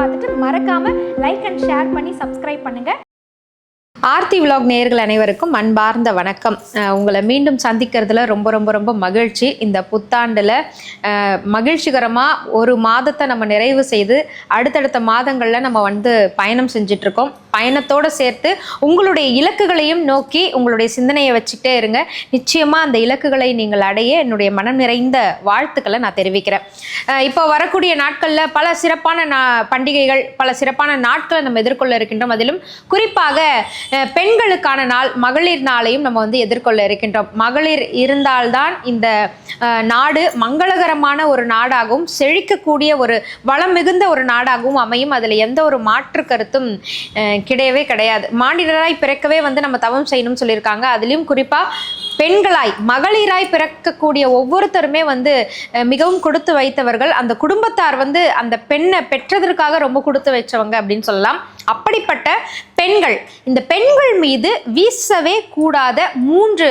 பார்த்துட்டு மறக்காமல் like and share பண்ணி சப்ஸ்கிரைப் பண்ணுங்கள் ஆர்த்தி விலாக் நேயர்கள் அனைவருக்கும் அன்பார்ந்த வணக்கம். உங்களை மீண்டும் சந்திக்கிறதுல ரொம்ப ரொம்ப ரொம்ப மகிழ்ச்சி. இந்த புத்தாண்டில் மகிழ்ச்சிகரமாக ஒரு மாதத்தை நம்ம நிறைவு செய்து அடுத்தடுத்த மாதங்களில் நம்ம வந்து பயணம் செஞ்சிட்ருக்கோம். பயணத்தோடு சேர்த்து உங்களுடைய இலக்குகளையும் நோக்கி உங்களுடைய சிந்தனையை வச்சுக்கிட்டே இருங்க. நிச்சயமாக அந்த இலக்குகளை நீங்கள் அடைய என்னுடைய மனம் நிறைந்த வாழ்த்துக்களை நான் தெரிவிக்கிறேன். இப்போ வரக்கூடிய நாட்களில் பல சிறப்பான நா பண்டிகைகள் பல சிறப்பான நாட்களை நம்ம எதிர்கொள்ள இருக்கின்றோம். அதிலும் குறிப்பாக பெண்களுக்கான நாள் மகளிர் நாளையும் நம்ம வந்து எதிர்கொள்ள இருக்கின்றோம். மகளிர் இருந்தால்தான் இந்த நாடு மங்களகரமான ஒரு நாடாகவும் செழிக்கக்கூடிய ஒரு வளம் மிகுந்த ஒரு நாடாகவும் அமையும். அதில் எந்த ஒரு மாற்று கருத்தும் கிடையவே கிடையாது. மானிடராய் பிறக்கவே வந்து நம்ம தவம் செய்யணும்னு சொல்லியிருக்காங்க. அதுலேயும் குறிப்பாக பெண்களாய் மகளிராய் பிறக்கக்கூடிய ஒவ்வொருத்தருமே வந்து மிகவும் கொடுத்து வைத்தவர்கள். அந்த குடும்பத்தார் வந்து அந்த பெண்ணை பெற்றதற்காக ரொம்ப கொடுத்து வச்சவங்க அப்படின்னு சொல்லலாம். அப்படிப்பட்ட பெண்கள். இந்த பெண்கள் மீது வீசவே கூடாத மூன்று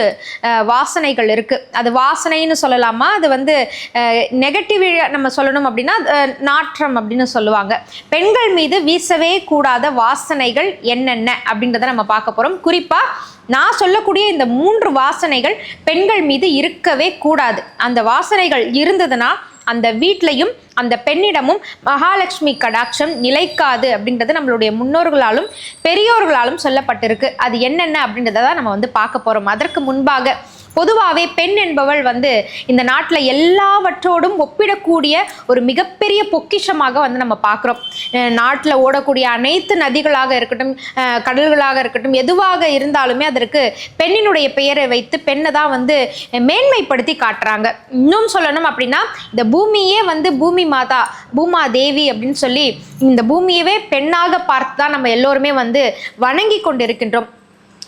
வாசனைகள் இருக்கு. அது வாசனைன்னு சொல்லலாமா? அது வந்து நெகட்டிவ் நம்ம சொல்லணும் அப்படின்னா நாற்றம் அப்படின்னு சொல்லுவாங்க. பெண்கள் மீது வீசவே கூடாத வாசனைகள் என்னென்ன அப்படின்றத நம்ம பார்க்க போறோம். குறிப்பா நான் சொல்லக்கூடிய இந்த மூன்று வாசனைகள் பெண்கள் மீது இருக்கவே கூடாது. அந்த வாசனைகள் இருந்ததுன்னா அந்த வீட்லையும் அந்த பெண்ணிடமும் மகாலட்சுமி கடாட்சம் நிலைக்காது அப்படின்றது நம்மளுடைய முன்னோர்களாலும் பெரியோர்களாலும் சொல்லப்பட்டிருக்கு. அது என்னென்ன அப்படின்றத தான் நம்ம வந்து பார்க்க போகிறோம் அதற்கு முன்பாக பொதுவாகவே பெண் என்பவள் வந்து இந்த நாட்டில் எல்லாவற்றோடும் ஒப்பிடக்கூடிய ஒரு மிகப்பெரிய பொக்கிஷமாக வந்து நம்ம பார்க்குறோம். நாட்டில் ஓடக்கூடிய அனைத்து நதிகளாக இருக்கட்டும் கடல்களாக இருக்கட்டும் எதுவாக இருந்தாலுமே அதற்கு பெண்ணினுடைய பெயரை வைத்து பெண்ணை தான் வந்து மேன்மைப்படுத்தி காட்டுறாங்க. இன்னும் சொல்லணும் அப்படின்னா இந்த பூமியே வந்து பூமி மாதா பூமா தேவி அப்படின்னு சொல்லி இந்த பூமியவே பெண்ணாக பார்த்து தான் நம்ம எல்லோருமே வந்து வணங்கி கொண்டிருக்கின்றோம்.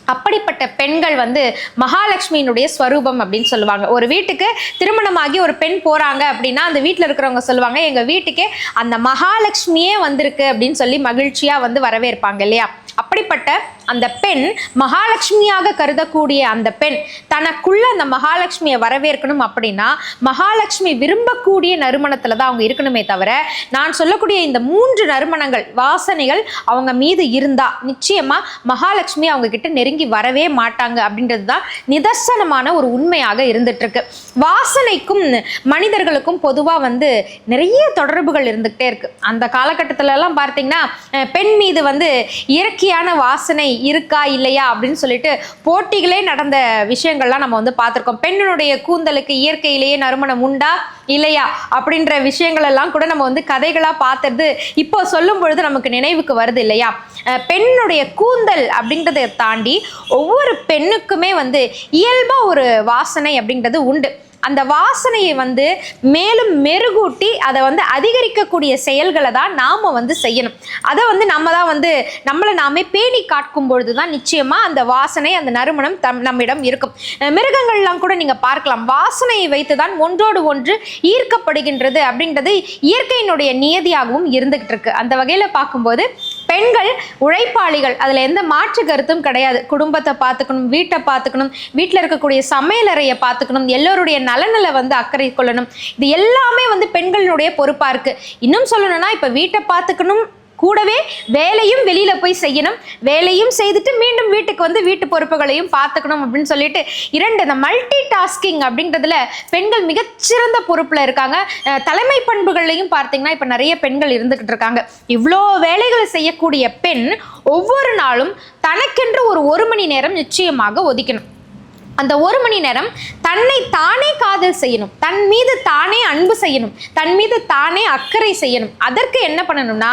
அப்படிப்பட்ட பெண்கள் வந்து மகாலட்சுமியினுடைய ஸ்வரூபம் அப்படின்னு சொல்லுவாங்க. ஒரு வீட்டுக்கு திருமணமாகி ஒரு பெண் போறாங்க அப்படின்னா அந்த வீட்டில் இருக்கிறவங்க சொல்லுவாங்க எங்க வீட்டுக்கே அந்த மகாலட்சுமியே வந்திருக்கு அப்படின்னு சொல்லி மகிழ்ச்சியா வந்து வரவேற்பாங்க இல்லையா? அப்படிப்பட்ட அந்த பெண் மகாலட்சுமியாக கருதக்கூடிய அந்த பெண் தனக்குள்ள அந்த மகாலட்சுமியை வரவேற்கணும் அப்படின்னா மகாலட்சுமி விரும்பக்கூடிய நறுமணத்தில் தான் அவங்க இருக்கணுமே தவிர நான் சொல்லக்கூடிய இந்த மூன்று நறுமணங்கள் வாசனைகள் அவங்க மீது இருந்தா நிச்சயமா மகாலட்சுமி அவங்க கிட்ட நெருங்கி வரவே மாட்டாங்க அப்படின்றது தான் நிதர்சனமான ஒரு உண்மையாக இருந்துட்டு இருக்கு வாசனைக்கும் மனிதர்களுக்கும் பொதுவாக வந்து நிறைய தொடர்புகள் இருந்துகிட்டே இருக்கு. அந்த காலகட்டத்திலலாம் பார்த்தீங்கன்னா பெண் மீது வந்து இயற்கையான வாசனை இருக்கா இல்லையா அப்படின்னு சொல்லிட்டு போட்டிகளே நடந்த விஷயங்கள்லாம் நம்ம வந்து பார்த்துருக்கோம். பெண்ணினுடைய கூந்தலுக்கு இயற்கையிலேயே நறுமணம் உண்டா இல்லையா அப்படின்ற விஷயங்கள் எல்லாம் கூட நம்ம வந்து கதைகளாக பார்த்தது இப்போ சொல்லும் பொழுது நமக்கு நினைவுக்கு வருது இல்லையா? பெண்ணுடைய கூந்தல் அப்படின்றத தாண்டி ஒவ்வொரு பெண்ணுக்குமே வந்து இயல்பாக ஒரு வாசனை அப்படின்றது உண்டு. அந்த வாசனையை வந்து மேலும் மெருகூட்டி அதை வந்து அதிகரிக்கக்கூடிய செயல்களை தான் நாம் வந்து செய்யணும். அதை வந்து நம்ம தான் வந்து நம்மளை நாமே பேணி காட்கும் பொழுது தான் நிச்சயமாக அந்த வாசனை அந்த நறுமணம் தம் நம்மிடம் இருக்கும். மிருகங்கள்லாம் கூட நீங்கள் பார்க்கலாம். வாசனையை வைத்து தான் ஒன்றோடு ஒன்று ஈர்க்கப்படுகின்றது அப்படின்றது இயற்கையினுடைய நியதியாகவும் இருந்துகிட்டு இருக்கு. அந்த வகையில் பார்க்கும்போது பெண்கள் உழைப்பாளிகள். அதில் எந்த மாற்று கருத்தும் கிடையாது. குடும்பத்தை பார்த்துக்கணும் வீட்டை பார்த்துக்கணும் வீட்டில் இருக்கக்கூடிய சமையலறையை பார்த்துக்கணும் எல்லோருடைய நலனில் வந்து அக்கறை கொள்ளணும். இது எல்லாமே வந்து பெண்களினுடைய பொறுப்பாக இருக்குது இன்னும் சொல்லணும்னா இப்போ வீட்டை பார்த்துக்கணும் கூடவே வேலையும் வெளியில போய் செய்யணும். வேலையும் செய்துட்டு மீண்டும் வீட்டுக்கு வந்து வீட்டு பொறுப்புகளையும் பார்த்துக்கணும் அப்படின்னு சொல்லிட்டு இரண்டு இந்த மல்டி டாஸ்கிங் அப்படின்றதுல பெண்கள் மிகச்சிறந்த பொறுப்புல இருக்காங்க. தலைமை பண்புகள்லையும் பார்த்தீங்கன்னா இப்போ நிறைய பெண்கள் இருந்துகிட்டு இருக்காங்க. இவ்வளோ வேலைகளை செய்யக்கூடிய பெண் ஒவ்வொரு நாளும் தனக்கென்று ஒரு ஒரு மணி நேரம் நிச்சயமாக ஒதுக்கணும். அந்த ஒரு மணி நேரம் தன்னை தானே காதல் செய்யணும். தன் மீது தானே அன்பு செய்யணும். தன் மீது தானே அக்கறை செய்யணும். அதற்கு என்ன பண்ணணும்னா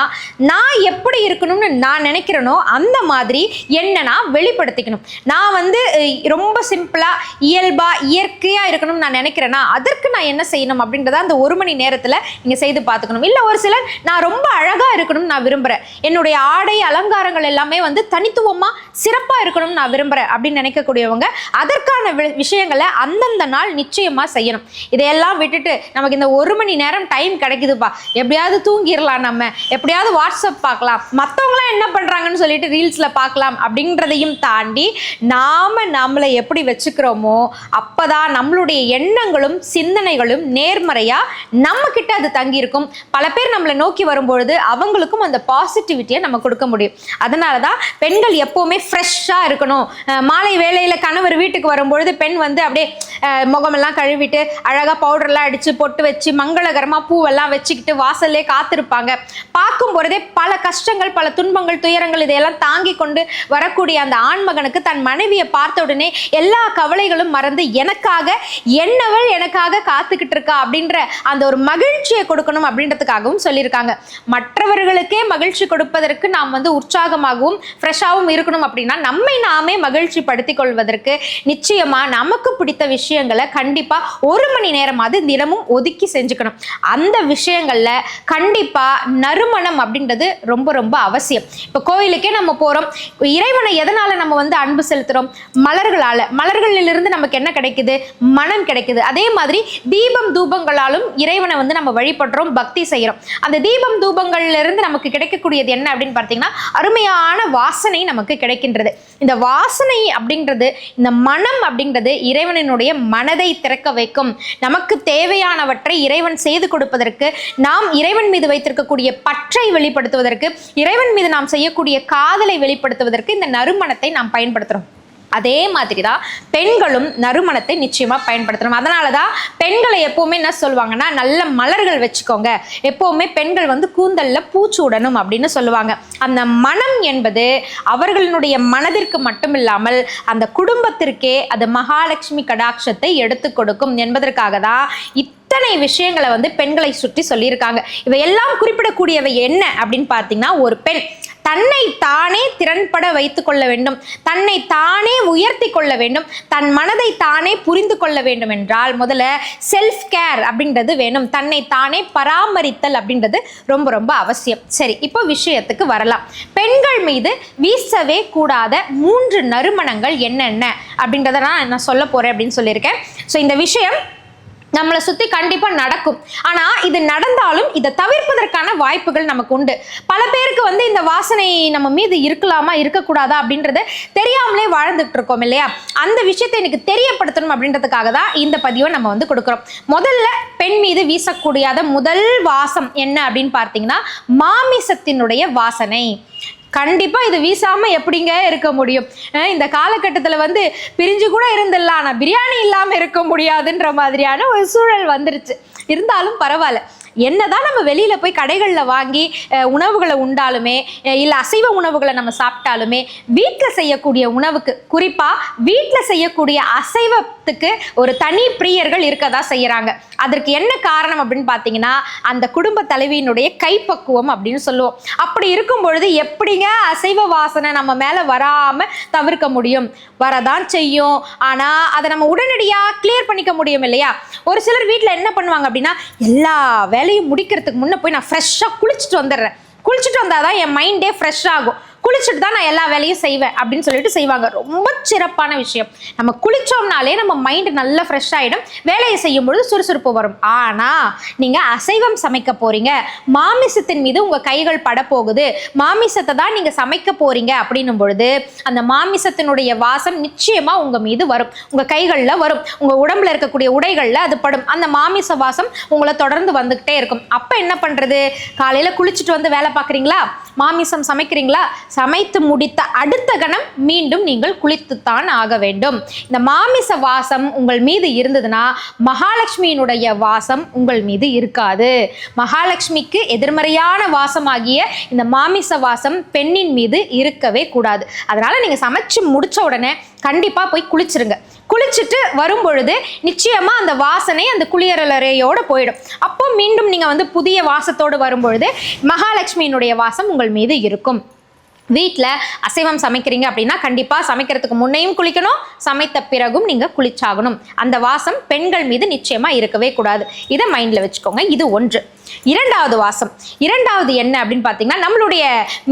நான் எப்படி இருக்கணும்னு நான் நினைக்கிறேனோ அந்த மாதிரி என்ன நான் வெளிப்படுத்திக்கணும். நான் வந்து ரொம்ப சிம்பிளாக இயல்பாக இயற்கையாக இருக்கணும்னு நான் நினைக்கிறேன்னா அதற்கு நான் என்ன செய்யணும் அப்படின்றத அந்த ஒரு மணி நேரத்தில் நீங்கள் செய்து பார்த்துக்கணும். இல்லை ஒரு சிலர் நான் ரொம்ப அழகாக இருக்கணும்னு நான் விரும்புகிறேன் என்னுடைய ஆடை அலங்காரங்கள் எல்லாமே வந்து தனித்துவமாக சிறப்பாக இருக்கணும்னு நான் விரும்புறேன் அப்படின்னு நினைக்கக்கூடியவங்க அதற்கான வி- விஷயங்களை அந்தந்த நாள் நிச்சயமாக செய்யணும். இதையெல்லாம் விட்டுட்டு நமக்கு இந்த ஒரு மணி நேரம் டைம் கிடைக்குதுப்பா. எப்படியாவது தூங்கிடலாம் நம்ம. எப்படியாவது வாட்ஸ்அப் பார்க்கலாம். மற்றவங்களாம் என்ன பண்ணுறாங்கன்னு சொல்லிட்டு ரீல்ஸில் பார்க்கலாம் அப்படின்றதையும் தாண்டி நாம் நம்மளை எப்படி வச்சுக்கிறோமோ அப்போதான் நம்மளுடைய எண்ணங்களும் சிந்தனைகளும் நேர்மறையாக நம்மக்கிட்ட அது தங்கியிருக்கும். பல பேர் நம்மளை நோக்கி வரும்பொழுது அவங்களுக்கும் அந்த பாசிட்டிவிட்டியை நம்ம கொடுக்க முடியும். அதனால தான் பெண்கள் எப்போவுமே ஃப்ரெஷ்ஷாக இருக்கணும். மாலை வேளையில் கணவர் வீட்டுக்கு வரும்பொழுது பெண் வந்து அப்படியே முகமெல்லாம் கழுவிட்டு அழகாக பவுடர்லாம் அடித்து பொட்டு வச்சு மங்களகரமாக பூவெல்லாம் வச்சுக்கிட்டு வாசல்லே காத்திருப்பாங்க. பார்க்கும் பொழுதே பல கஷ்டங்கள் பல துன்பங்கள் துயரங்கள் இதையெல்லாம் தாங்கி கொண்டு வரக்கூடிய அந்த ஆண்மகனுக்கு தன் மனைவியை பார்த்த உடனே எல்லா கவலைகளும் மறந்து எனக்காக என்னவள் எனக்காக காத்துக்கிட்டு இருக்கா அப்படின்ற அந்த ஒரு மகிழ்ச்சியை கொடுக்கணும் அப்படின்றதுக்காகவும் சொல்லியிருக்காங்க. மற்றவர்களுக்கே மகிழ்ச்சி கொடுப்பதற்கு நாம் வந்து உற்சாகமாகவும் ஃப்ரெஷ்ஷாகவும் இருக்கணும் அப்படின்னா நம்மை நாமே மகிழ்ச்சி படுத்திக் கொள்வதற்கு நிச்சயமா நமக்கு பிடித்த விஷயங்களை கண்டிப்பா ஒரு மணி நேரமாவது தினமும் ஒதுக்கி செஞ்சுக்கணும். அந்த விஷயங்கள்ல கண்டிப்பா நறுமணம் அப்படின்றது ரொம்ப ரொம்ப அவசியம். இப்போ கோயிலுக்கே நம்ம போறோம். இறைவனை எதனால நம்ம வந்து அன்பு செலுத்துறோம்? மலர்களால. மலர்களிலிருந்து நமக்கு என்ன கிடைக்குது? மனம் கிடைக்குது. அதே மாதிரி தீபம் தூபங்களாலும் இறைவனை வந்து நம்ம வழிபடுறோம் பக்தி செய்கிறோம் அந்த தீபம் தூபங்கள்ல இருந்து நமக்கு கிடைக்கக்கூடியது என்ன அப்படின்னு பார்த்தீங்கன்னா அருமையான வாசனை நமக்கு கிடைக்கும். கிடைக்கின்றது. இந்த வாசனை அப்படின்றது இந்த மனம் அப்படின்றது இறைவனினுடைய மனதை திறக்க வைக்கும். நமக்கு தேவையானவற்றை இறைவன் செய்து கொடுப்பதற்கு நாம் இறைவன் மீது வைத்திருக்கக்கூடிய பற்றை வெளிப்படுத்துவதற்கு இறைவன் மீது நாம் செய்யக்கூடிய காதலை வெளிப்படுத்துவதற்கு இந்த நறுமணத்தை நாம் பயன்படுத்துகிறோம் அதே மாதிரி தான் பெண்களும் நறுமணத்தை நிச்சயமாக பயன்படுத்தணும். அதனால தான் பெண்களை எப்போவுமே என்ன சொல்லுவாங்கன்னா நல்ல மலர்கள் வச்சுக்கோங்க. எப்போவுமே பெண்கள் வந்து கூந்தலில் பூச்சூடணும் அப்படின்னு சொல்லுவாங்க. அந்த மனம் என்பது அவர்களுடைய மனதிற்கு மட்டும் இல்லாமல் அந்த குடும்பத்திற்கே அது மகாலட்சுமி கடாட்சத்தை எடுத்து கொடுக்கும் என்பதற்காக தான் இத்தனை விஷயங்களை வந்து பெண்களை சுற்றி சொல்லியிருக்காங்க. இவையெல்லாம் குறிப்பிடக்கூடியவை என்ன அப்படின்னு பார்த்தீங்கன்னா ஒரு பெண். தன்னை தானே திறன்பட வைத்து கொள்ள வேண்டும். தன்னை தானே உயர்த்தி கொள்ள வேண்டும். தன் மனதை தானே புரிந்து கொள்ள வேண்டும் என்றால் முதல்ல செல்ஃப் கேர் அப்படின்றது வேணும். தன்னை தானே பராமரித்தல் அப்படின்றது ரொம்ப ரொம்ப அவசியம். சரி இப்போ விஷயத்துக்கு வரலாம். பெண்கள் மீது வீசவே கூடாத மூன்று நறுமணங்கள் என்னென்ன அப்படின்றத நான் நான் சொல்ல போறேன் அப்படின்னு சொல்லியிருக்கேன். ஸோ இந்த விஷயம் நம்மளை சுற்றி கண்டிப்பாக நடக்கும். ஆனால் இது நடந்தாலும் இதை தவிர்ப்பதற்கான வாய்ப்புகள் நமக்கு உண்டு. பல பேருக்கு வந்து இந்த வாசனை நம்ம மீது இருக்கலாமா இருக்கக்கூடாதா அப்படின்றது தெரியாமலே வாழ்ந்துட்டு இருக்கோம் இல்லையா? அந்த விஷயத்தை எனக்கு தெரியப்படுத்தணும் அப்படின்றதுக்காக தான் இந்த பதிவை நம்ம வந்து கொடுக்குறோம். முதல்ல பெண் மீது வீசக்கூடியாத முதல் வாசம் என்ன அப்படின்னு பார்த்தீங்கன்னா மாமிசத்தினுடைய வாசனை. கண்டிப்பாக இது வீசாமல் எப்படிங்க இருக்க முடியும்? இந்த காலகட்டத்தில் வந்து பிரிஞ்சு கூட இருந்துடலாம் ஆனால் பிரியாணி இல்லாமல் இருக்க முடியாதுன்ற மாதிரியான ஒரு சூழல் வந்துருச்சு. இருந்தாலும் பரவாயில்ல. என்னதான் நம்ம வெளியில போய் கடைகளில் வாங்கி உணவுகளை உண்டாலுமே இல்லை அசைவ உணவுகளை நம்ம சாப்பிட்டாலுமே வீட்டில் செய்யக்கூடிய உணவுக்கு குறிப்பாக வீட்டில் செய்யக்கூடிய அசைவத்துக்கு ஒரு தனி பிரியர்கள் இருக்கதா செய்கிறாங்க அதற்கு என்ன காரணம் அப்படின்னு பார்த்தீங்கன்னா அந்த குடும்ப தலைவியினுடைய கைப்பக்குவம் அப்படின்னு சொல்லுவோம். அப்படி இருக்கும் பொழுது எப்படிங்க அசைவ வாசனை நம்ம மேலே வராம தவிர்க்க முடியும்? வரதான் செய்யும். ஆனா அதை நம்ம உடனடியாக கிளியர் பண்ணிக்க முடியும் இல்லையா? ஒரு சிலர் வீட்டில் என்ன பண்ணுவாங்க அப்படின்னா எல்லா வேலையை முடிக்கிறதுக்கு முன்னே போய் நான் ஃப்ரெஷ்ஷாக குளிச்சுட்டு வந்துடுறேன். குளிச்சுட்டு வந்தால் தான் என் மைண்டே ஃப்ரெஷ் ஆகும். குளிச்சுட்டு தான் நான் எல்லா வேலையும் செய்வேன் அப்படின்னு சொல்லிட்டு செய்வாங்க. ரொம்ப சிறப்பான விஷயம். நம்ம குளிச்சோம்னாலே நம்ம மைண்ட் நல்லா ஃப்ரெஷ் ஆகிடும் வேலையை செய்யும் பொழுது சுறுசுறுப்பு வரும். ஆனால் நீங்கள் அசைவம் சமைக்க போகிறீங்க மாமிசத்தின் மீது உங்கள் கைகள் பட போகுது மாமிசத்தை தான் நீங்கள் சமைக்க போகிறீங்க அப்படின்னும் பொழுது அந்த மாமிசத்தினுடைய வாசம் நிச்சயமாக உங்கள் மீது வரும். உங்கள் கைகளில் வரும். உங்கள் உடம்புல இருக்கக்கூடிய உடைகளில் அது படும். அந்த மாமிச வாசம் உங்களை தொடர்ந்து வந்துக்கிட்டே இருக்கும். அப்போ என்ன பண்ணுறது காலையில் குளிச்சுட்டு வந்து வேலை பார்க்குறீங்களா? மாமிசம் சமைக்கிறீங்களா? சமைத்து முடித்த அடுத்த கணம் மீண்டும் நீங்கள் குளித்துத்தான் ஆக வேண்டும். இந்த மாமிச வாசம் உங்கள் மீது இருந்ததுன்னா மகாலட்சுமியினுடைய வாசம் உங்கள் மீது இருக்காது. மகாலட்சுமிக்கு எதிர்மறையான வாசமாகிய இந்த மாமிச வாசம் பெண்ணின் மீது இருக்கவே கூடாது. அதனால நீங்க சமைச்சு முடிச்ச உடனே கண்டிப்பா போய் குளிச்சிருங்க. குளிச்சுட்டு வரும்பொழுது நிச்சயமாக நிச்சயமா அந்த வாசனை அந்த குளியலறையோட போயிடும். அப்போ மீண்டும் நீங்க வந்து புதிய வாசத்தோடு வரும்பொழுது மகாலட்சுமியினுடைய வாசம் உங்கள் மீது இருக்கும். வீட்டில் அசைவம் சமைக்கிறீங்க அப்படின்னா கண்டிப்பாக சமைக்கிறதுக்கு முன்னையும் குளிக்கணும் சமைத்த பிறகும் நீங்கள் குளிச்சாகணும். அந்த வாசம் பெண்கள் மீது நிச்சயமாக இருக்கவே கூடாது. இதை மைண்டில் வச்சுக்கோங்க. இது ஒன்று. இரண்டாவது வாசம். இரண்டாவது என்ன அப்படின்னு பார்த்தீங்கன்னா நம்மளுடைய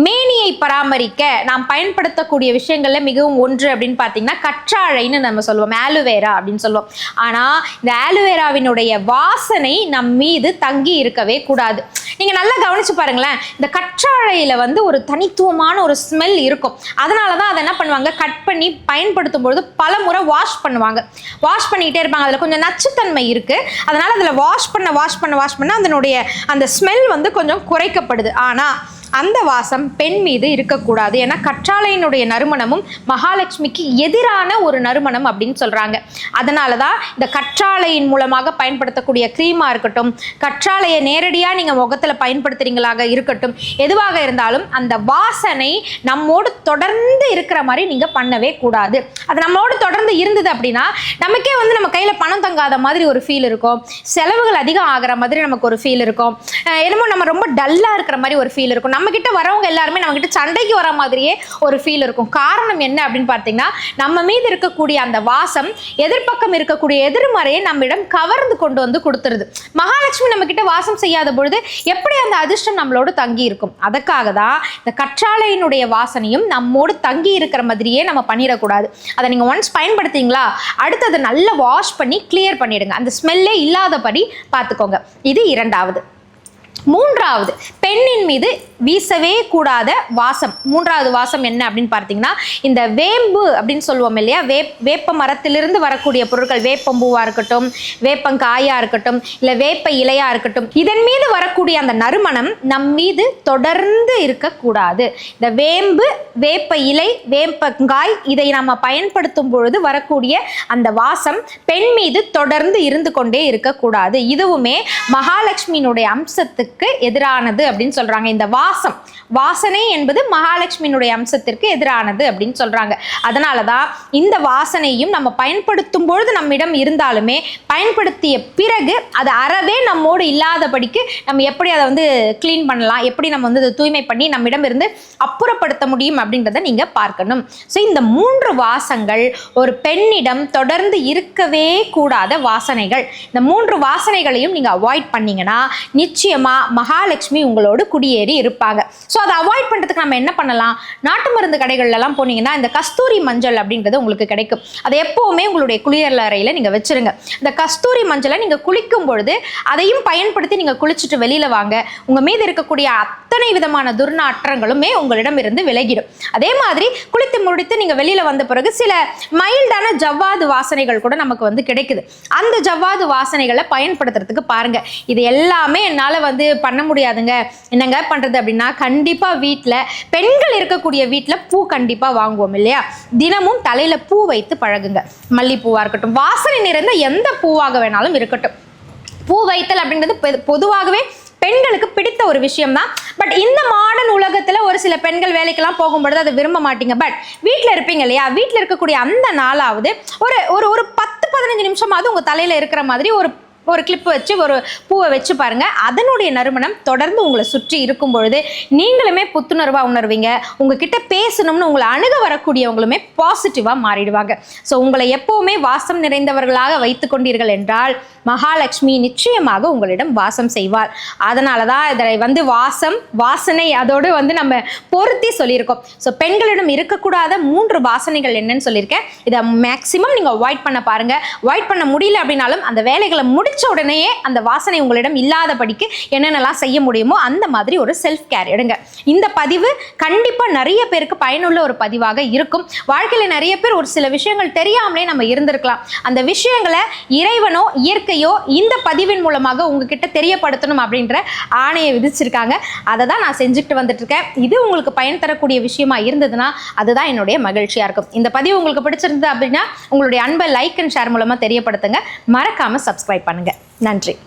மேனியை பராமரிக்க நாம் பயன்படுத்தக்கூடிய விஷயங்களில் மிகவும் ஒன்று அப்படின்னு பார்த்தீங்கன்னா கற்றாழைன்னு நம்ம சொல்லுவோம். ஆலுவேரா அப்படின்னு சொல்லுவோம். ஆனால் இந்த ஆலுவேராவினுடைய வாசனை நம் மீது தங்கி இருக்கவே கூடாது. நீங்க நல்லா கவனிச்சு பாருங்களேன். இந்த கற்றாழையில வந்து ஒரு தனித்துவமான ஒரு ஸ்மெல் இருக்கும். அதனால தான் அதை என்ன பண்ணுவாங்க? கட் பண்ணி பயன்படுத்தும் பொழுது பல முறை வாஷ் பண்ணுவாங்க. வாஷ் பண்ணிக்கிட்டே இருப்பாங்க. அதில் கொஞ்சம் நச்சுத்தன்மை இருக்கு. அதனால அதில் வாஷ் பண்ண வாஷ் பண்ண வாஷ் பண்ண அதனுடைய அந்த ஸ்மெல் வந்து கொஞ்சம் குறைக்கப்படுது. ஆனால் அந்த வாசம் பெண் மீது இருக்கக்கூடாது ஏன்னா கற்றாழையினுடைய நறுமணமும் மகாலட்சுமிக்கு எதிரான ஒரு நறுமணம் அப்படின்னு சொல்கிறாங்க அதனால தான் இந்த கற்றாழையின் மூலமாக பயன்படுத்தக்கூடிய க்ரீமாக இருக்கட்டும் கற்றாழையை நேரடியாக நீங்கள் முகத்தில் பயன்படுத்துகிறீங்களாக இருக்கட்டும் எதுவாக இருந்தாலும் அந்த வாசனை நம்மோடு தொடர்ந்து இருக்கிற மாதிரி நீங்கள் பண்ணவே கூடாது. அது நம்மோடு தொடர்ந்து இருந்தது அப்படின்னா நமக்கே வந்து நம்ம கையில் பணம் தங்காத மாதிரி ஒரு ஃபீல் இருக்கும். செலவுகள் அதிகம் ஆகிற மாதிரி நமக்கு ஒரு ஃபீல் இருக்கும். என்னமோ நம்ம ரொம்ப டல்லாக இருக்கிற மாதிரி ஒரு ஃபீல் இருக்கும். நம்ம கிட்ட வரவங்க எல்லாருமே நம்ம கிட்ட சண்டைக்கு வர மாதிரியே ஒரு ஃபீல் இருக்கும். காரணம் என்ன அப்படின்னு பார்த்தீங்கன்னா நம்ம மீது இருக்கக்கூடிய அந்த வாசம் எதிர்ப்பக்கம் இருக்கக்கூடிய எதிர்மறையை நம்மிடம் கவர்ந்து கொண்டு வந்து கொடுத்துருது. மகாலட்சுமி நம்ம கிட்ட வாசம் செய்யாத பொழுது எப்படி அந்த அதிர்ஷ்டம் நம்மளோட தங்கி இருக்கும்? அதுக்காக தான் இந்த கற்றாழையினுடைய வாசனையும் நம்மோடு தங்கி இருக்கிற மாதிரியே நம்ம பண்ணிடக்கூடாது. அதை நீங்கள் ஒன்ஸ் பயன்படுத்திங்களா? அடுத்தது நல்லா வாஷ் பண்ணி கிளியர் பண்ணிடுங்க. அந்த ஸ்மெல்லே இல்லாதபடி பார்த்துக்கோங்க. இது இரண்டாவது. மூன்றாவது பெண்ணின் மீது வீசவே கூடாத வாசம். மூன்றாவது வாசம் என்ன அப்படின்னு பார்த்தீங்கன்னா இந்த வேம்பு அப்படின்னு சொல்லுவோம் இல்லையா? வேப் வேப்ப மரத்திலிருந்து வரக்கூடிய பொருட்கள் வேப்பம்பூவாக இருக்கட்டும் வேப்பங்காயாக இருக்கட்டும் இல்லை வேப்ப இலையாக இருக்கட்டும் இதன் மீது வரக்கூடிய அந்த நறுமணம் நம் மீது தொடர்ந்து இருக்கக்கூடாது. இந்த வேம்பு வேப்ப இலை வேப்பங்காய் இதை நம்ம பயன்படுத்தும் பொழுது வரக்கூடிய அந்த வாசம் பெண் மீது தொடர்ந்து இருந்து கொண்டே இருக்கக்கூடாது. இதுவுமே மகாலட்சுமியினுடைய அம்சத்துக்கு எதிரானது அப்படின்னு சொல்றாங்க. இந்த வாசம் வாசனை என்பது மகாலட்சுமியினுடைய அம்சத்திற்கு எதிரானது அப்படின்னு சொல்றாங்க. அதனால தான் இந்த வாசனையும் நம்ம பயன்படுத்தும் பொழுது நம்மிடம் இருந்தாலுமே பயன்படுத்திய பிறகு அது அறவே நம்மோடு இல்லாதபடிக்கு நம்ம எப்படி அதை வந்து க்ளீன் பண்ணலாம் எப்படி நம்ம வந்து அதை தூய்மை பண்ணி நம்மிடம் இருந்து அப்புறப்படுத்த முடியும் அப்படின்றத நீங்க பார்க்கணும். ஸோ இந்த மூன்று வாசங்கள் ஒரு பெண்ணிடம் தொடர்ந்து இருக்கவே கூடாத வாசனைகள். இந்த மூன்று வாசனைகளையும் நீங்க அவாய்ட் பண்ணீங்கன்னா நிச்சயமா மகாலட்சுமி உங்களோடு குடியேறி இருப்பாங்க. ஸோ அதை அவாய்ட் பண்ணுறதுக்கு நம்ம என்ன பண்ணலாம்? நாட்டு மருந்து கடைகள்லாம் போனீங்கன்னா இந்த கஸ்தூரி மஞ்சள் அப்படின்றது உங்களுக்கு கிடைக்கும். அதை எப்போவுமே உங்களுடைய குளியல் அறையில் நீங்கள் வச்சுருங்க. இந்த கஸ்தூரி மஞ்சளை நீங்கள் குளிக்கும் பொழுது அதையும் பயன்படுத்தி நீங்கள் குளிச்சுட்டு வெளியில் வாங்க. உங்கள் மீது இருக்கக்கூடிய அத்தனை விதமான துர்நாற்றங்களுமே உங்களிடம் இருந்து விலகிடும். அதே மாதிரி குளித்து முடித்து நீங்கள் வெளியில் வந்த பிறகு சில மைல்டான ஜவ்வாது வாசனைகள் கூட நமக்கு வந்து கிடைக்குது. அந்த ஜவ்வாது வாசனைகளை பயன்படுத்துறதுக்கு பாருங்கள் இது எல்லாமே என்னால் வந்து பண்ண முடியாதுங்க. என்னங்க பண்ணுறது அப்படின்னா கண்டிப்பாக வீட்டில் பெண்கள் இருக்கக்கூடிய வீட்டில் பூ கண்டிப்பாக வாங்குவோம் இல்லையா? தினமும் தலையில் பூ வைத்து பழகுங்க. மல்லிப்பூவாக இருக்கட்டும் வாசனை நிறைந்த எந்த பூவாக வேணாலும் இருக்கட்டும். பூ வைத்தல் அப்படின்றது பொது- பொதுவாகவே பெண்களுக்கு பிடித்த ஒரு விஷயம் தான் பட் இந்த மாடர்ன் உலகத்தில் ஒரு சில பெண்கள் வேலைக்கெல்லாம் போகும்பொழுது அதை விரும்ப மாட்டீங்க. பட் வீட்டில் இருப்பீங்க இல்லையா? வீட்டில் இருக்கக்கூடிய அந்த நாளாவது ஒரு ஒரு ஒரு பத்து பதினஞ்சு நிமிஷமாவது உங்கள் தலையில் இருக்கிற மாதிரி ஒரு ஒரு கிளிப் வச்சு ஒரு பூவை வச்சு பாருங்க. அதனுடைய நறுமணம் தொடர்ந்து உங்களை சுற்றி இருக்கும் பொழுது நீங்களுமே புத்துணர்வா உணர்வீங்க. உங்ககிட்ட பேசணும்னு உங்களை அணுக வரக்கூடியவங்களுமே பாசிட்டிவா மாறிடுவாங்க. ஸோ உங்களை எப்பவுமே வாசம் நிறைந்தவர்களாக வைத்து கொண்டீர்கள் என்றால் மகாலட்சுமி நிச்சயமாக உங்களிடம் வாசம் செய்வார் அதனால தான் இதை வந்து வாசம் வாசனை அதோடு வந்து நம்ம பொருத்தி சொல்லியிருக்கோம். ஸோ பெண்களிடம் இருக்கக்கூடாத மூன்று வாசனைகள் என்னன்னு சொல்லியிருக்கேன். இதை மேக்சிமம் நீங்கள் அவாய்ட் பண்ண பாருங்க. அவாய்ட் பண்ண முடியல அப்படின்னாலும் அந்த வேலைகளை முடிச்சு உடனேயே அந்த வாசனை உங்களிடம் இல்லாதபடிக்கு என்னென்னலாம் செய்ய முடியுமோ அந்த மாதிரி ஒரு செல்ஃப் கேர் எடுங்க. இந்த பதிவு கண்டிப்பாக நிறைய பேருக்கு பயனுள்ள ஒரு பதிவாக இருக்கும். வாழ்க்கையில் நிறைய பேர் ஒரு சில விஷயங்கள் தெரியாமலே நம்ம இருந்திருக்கலாம். அந்த விஷயங்களை இறைவனோ இயற்கையோ இந்த பதிவின் மூலமாக உங்ககிட்ட தெரியப்படுத்தணும் அப்படின்ற ஆணையை விதிச்சிருக்காங்க. அதை தான் நான் செஞ்சுக்கிட்டு வந்துட்டு இருக்கேன் இது உங்களுக்கு பயன் தரக்கூடிய விஷயமா இருந்ததுன்னா அதுதான் என்னுடைய மகிழ்ச்சியாக இருக்கும். இந்த பதிவு உங்களுக்கு பிடிச்சிருந்தது அப்படின்னா உங்களுடைய அன்பை லைக் அண்ட் ஷேர் மூலமாக தெரியப்படுத்துங்க. மறக்காமல் சப்ஸ்கிரைப் பண்ணுங்க. நன்றி.